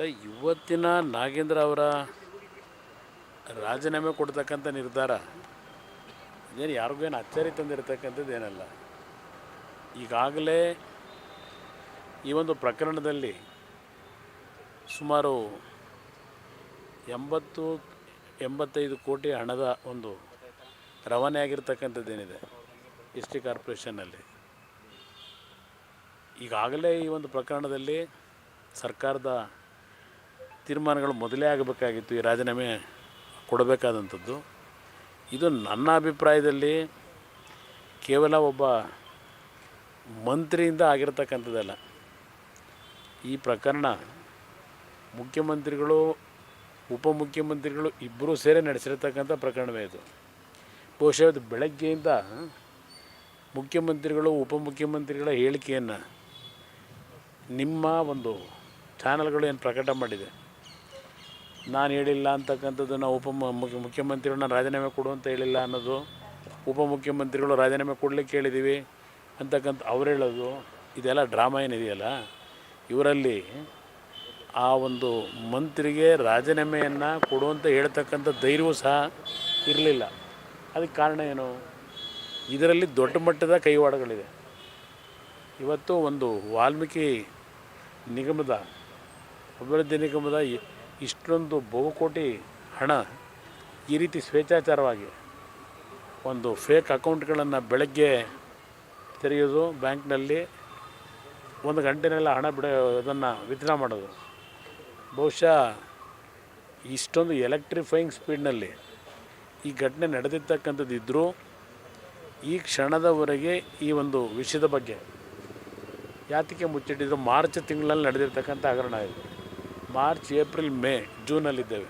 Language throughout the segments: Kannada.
ಇಲ್ಲ ಇವತ್ತಿನ ನಾಗೇಂದ್ರ ಅವರ ರಾಜೀನಾಮೆ ಕೊಡ್ತಕ್ಕಂಥ ನಿರ್ಧಾರ, ಇದೇನು ಯಾರಿಗೂ ಏನು ಅಚ್ಚರಿ ತಂದಿರತಕ್ಕಂಥದ್ದು ಏನಲ್ಲ. ಈಗಾಗಲೇ ಈ ಒಂದು ಪ್ರಕರಣದಲ್ಲಿ ಸುಮಾರು ಎಂಬತ್ತು, ಎಂಬತ್ತೈದು ಕೋಟಿ ಹಣದ ಒಂದು ರವಾನೆ ಆಗಿರ್ತಕ್ಕಂಥದ್ದೇನಿದೆ ಎಸ್ ಟಿ ಕಾರ್ಪೊರೇಷನ್ನಲ್ಲಿ. ಈಗಾಗಲೇ ಈ ಒಂದು ಪ್ರಕರಣದಲ್ಲಿ ಸರ್ಕಾರದ ತೀರ್ಮಾನಗಳು ಮೊದಲೇ ಆಗಬೇಕಾಗಿತ್ತು ಈ ರಾಜೀನಾಮೆ ಕೊಡಬೇಕಾದಂಥದ್ದು. ಇದು ನನ್ನ ಅಭಿಪ್ರಾಯದಲ್ಲಿ ಕೇವಲ ಒಬ್ಬ ಮಂತ್ರಿಯಿಂದ ಆಗಿರತಕ್ಕಂಥದ್ದಲ್ಲ. ಈ ಪ್ರಕರಣ ಮುಖ್ಯಮಂತ್ರಿಗಳು, ಉಪಮುಖ್ಯಮಂತ್ರಿಗಳು ಇಬ್ಬರೂ ಸೇರಿ ನಡೆಸಿರ್ತಕ್ಕಂಥ ಪ್ರಕರಣವೇ ಇದು. ಬಹುಶಃ ಇದು ಬೆಳಗ್ಗೆಯಿಂದ ಮುಖ್ಯಮಂತ್ರಿಗಳು, ಉಪಮುಖ್ಯಮಂತ್ರಿಗಳ ಹೇಳಿಕೆಯನ್ನು ನಿಮ್ಮ ಒಂದು ಚಾನಲ್ಗಳು ಏನು ಪ್ರಕಟ ಮಾಡಿದೆ. ನಾನು ಹೇಳಿಲ್ಲ ಅಂತಕ್ಕಂಥದ್ದು ನಾವು ಉಪ ಮುಖ್ಯ ಮುಖ್ಯಮಂತ್ರಿಗಳನ್ನ ರಾಜೀನಾಮೆ ಕೊಡು ಅಂತ ಹೇಳಿಲ್ಲ ಅನ್ನೋದು ಉಪಮುಖ್ಯಮಂತ್ರಿಗಳು ರಾಜೀನಾಮೆ ಕೊಡಲಿಕ್ಕೆ ಹೇಳಿದ್ದೀವಿ ಅಂತಕ್ಕಂಥ ಅವ್ರು ಹೇಳೋದು, ಇದೆಲ್ಲ ಡ್ರಾಮಾ ಏನಿದೆಯಲ್ಲ, ಇವರಲ್ಲಿ ಆ ಒಂದು ಮಂತ್ರಿಗೆ ರಾಜೀನಾಮೆಯನ್ನು ಕೊಡುವಂತ ಹೇಳ್ತಕ್ಕಂಥ ಧೈರ್ಯವೂ ಸಹ ಇರಲಿಲ್ಲ. ಅದಕ್ಕೆ ಕಾರಣ ಏನು? ಇದರಲ್ಲಿ ದೊಡ್ಡ ಮಟ್ಟದ ಕೈವಾಡಗಳಿದೆ. ಇವತ್ತು ಒಂದು ವಾಲ್ಮೀಕಿ ನಿಗಮದ, ಅಭಿವೃದ್ಧಿ ನಿಗಮದ ಇಷ್ಟೊಂದು ಬಹುಕೋಟಿ ಹಣ ಈ ರೀತಿ ಸ್ವೇಚ್ಛಾಚಾರವಾಗಿ ಒಂದು ಫೇಕ್ ಅಕೌಂಟ್ಗಳನ್ನು ಬೆಳಗ್ಗೆ ತೆರೆಯೋದು ಬ್ಯಾಂಕ್ನಲ್ಲಿ ಒಂದು ಗಂಟೆನೆಲ್ಲ ಹಣ ಬಿಡ, ಅದನ್ನು ವಿತ್ಡ್ರಾ ಮಾಡೋದು. ಬಹುಶಃ ಇಷ್ಟೊಂದು ಎಲೆಕ್ಟ್ರಿಫೈಯಿಂಗ್ ಸ್ಪೀಡ್ನಲ್ಲಿ ಈ ಘಟನೆ ನಡೆದಿರ್ತಕ್ಕಂಥದ್ದು ಇದ್ದರೂ ಈ ಕ್ಷಣದವರೆಗೆ ಈ ಒಂದು ವಿಷಯದ ಬಗ್ಗೆ ಯಾತಕ್ಕೆ ಮುಚ್ಚಿಟ್ಟಿದ್ರು ಮಾರ್ಚ್ ತಿಂಗಳಲ್ಲಿ ನಡೆದಿರ್ತಕ್ಕಂಥ ಹಗರಣ ಇದು. ಮಾರ್ಚ್, ಏಪ್ರಿಲ್, ಮೇ ಜೂನಲ್ಲಿದ್ದೇವೆ.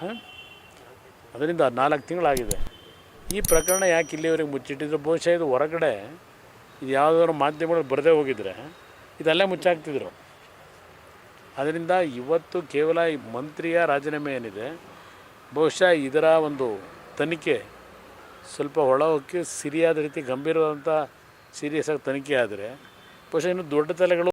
ಹಾಂ? ಅದರಿಂದ ನಾಲ್ಕು ತಿಂಗಳಾಗಿದೆ. ಈ ಪ್ರಕರಣ ಯಾಕೆ ಇಲ್ಲಿವರೆಗೆ ಮುಚ್ಚಿಟ್ಟಿದ್ರು? ಬಹುಶಃ ಇದು ಹೊರಗಡೆ ಇದು ಯಾವುದಾದ್ರು ಮಾಧ್ಯಮಗಳು ಬರದೇ ಹೋಗಿದ್ರೆ ಇದೆಲ್ಲ ಮುಚ್ಚಾಕ್ತಿದ್ರು. ಅದರಿಂದ ಇವತ್ತು ಕೇವಲ ಈ ಮಂತ್ರಿಯ ರಾಜೀನಾಮೆ ಏನಿದೆ, ಬಹುಶಃ ಇದರ ಒಂದು ತನಿಖೆ ಸ್ವಲ್ಪ ಒಳಹೊಕ್ಕಿ ಸಿರಿಯಾದ ರೀತಿ ಗಂಭೀರವಾದಂಥ, ಸೀರಿಯಸ್ ಆಗಿ ತನಿಖೆ ಆದರೆ, ಬಹುಶಃ ಇನ್ನು ದೊಡ್ಡ ತಲೆಗಳು